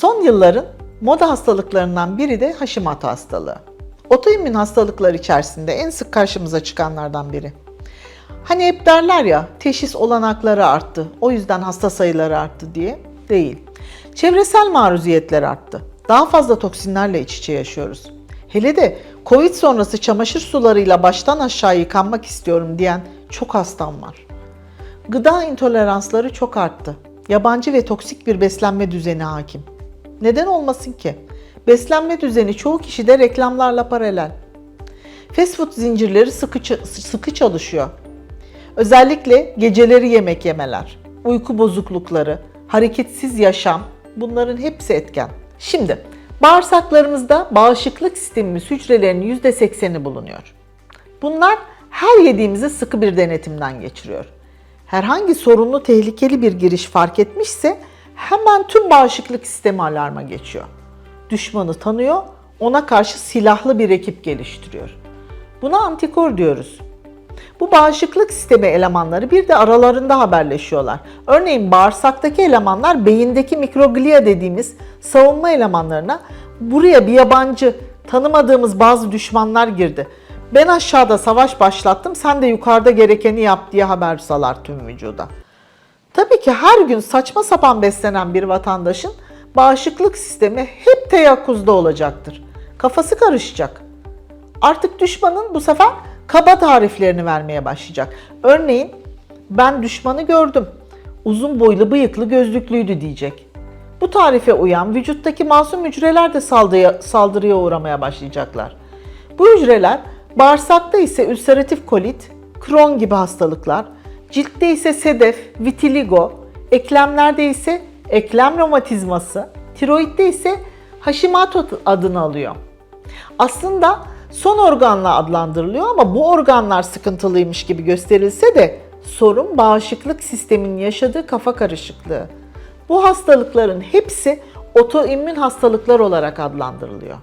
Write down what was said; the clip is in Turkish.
Son yılların moda hastalıklarından biri de Hashimoto hastalığı. Otoimmün hastalıklar içerisinde en sık karşımıza çıkanlardan biri. Hani hep derler ya teşhis olanakları arttı, o yüzden hasta sayıları arttı diye. Değil. Çevresel maruziyetler arttı. Daha fazla toksinlerle iç içe yaşıyoruz. Hele de Covid sonrası çamaşır sularıyla baştan aşağı yıkanmak istiyorum diyen çok hastam var. Gıda intoleransları çok arttı. Yabancı ve toksik bir beslenme düzeni hakim. Neden olmasın ki? Beslenme düzeni çoğu kişide reklamlarla paralel. Fast food zincirleri sıkı, sıkı çalışıyor. Özellikle geceleri yemek yemeler, uyku bozuklukları, hareketsiz yaşam bunların hepsi etken. Şimdi bağırsaklarımızda bağışıklık sistemimiz hücrelerinin %80'i bulunuyor. Bunlar her yediğimizi sıkı bir denetimden geçiriyor. Herhangi sorunlu tehlikeli bir giriş fark etmişse hemen tüm bağışıklık sistemi alarma geçiyor. Düşmanı tanıyor, ona karşı silahlı bir ekip geliştiriyor. Buna antikor diyoruz. Bu bağışıklık sistemi elemanları bir de aralarında haberleşiyorlar. Örneğin bağırsaktaki elemanlar beyindeki mikroglia dediğimiz savunma elemanlarına buraya bir yabancı, tanımadığımız bazı düşmanlar girdi. Ben aşağıda savaş başlattım, sen de yukarıda gerekeni yap diye haber salar tüm vücuda. Tabii ki her gün saçma sapan beslenen bir vatandaşın bağışıklık sistemi hep teyakkuzda olacaktır. Kafası karışacak. Artık düşmanın bu sefer kaba tariflerini vermeye başlayacak. Örneğin ben düşmanı gördüm. Uzun boylu bıyıklı gözlüklüydü diyecek. Bu tarife uyan vücuttaki masum hücreler de saldırıya, saldırıya uğramaya başlayacaklar. Bu hücreler bağırsakta ise ülseratif kolit, Crohn gibi hastalıklar, ciltte ise sedef, vitiligo, eklemlerde ise eklem romatizması, tiroidde ise Hashimoto adını alıyor. Aslında son organla adlandırılıyor ama bu organlar sıkıntılıymış gibi gösterilse de sorun bağışıklık sisteminin yaşadığı kafa karışıklığı. Bu hastalıkların hepsi otoimmün hastalıklar olarak adlandırılıyor.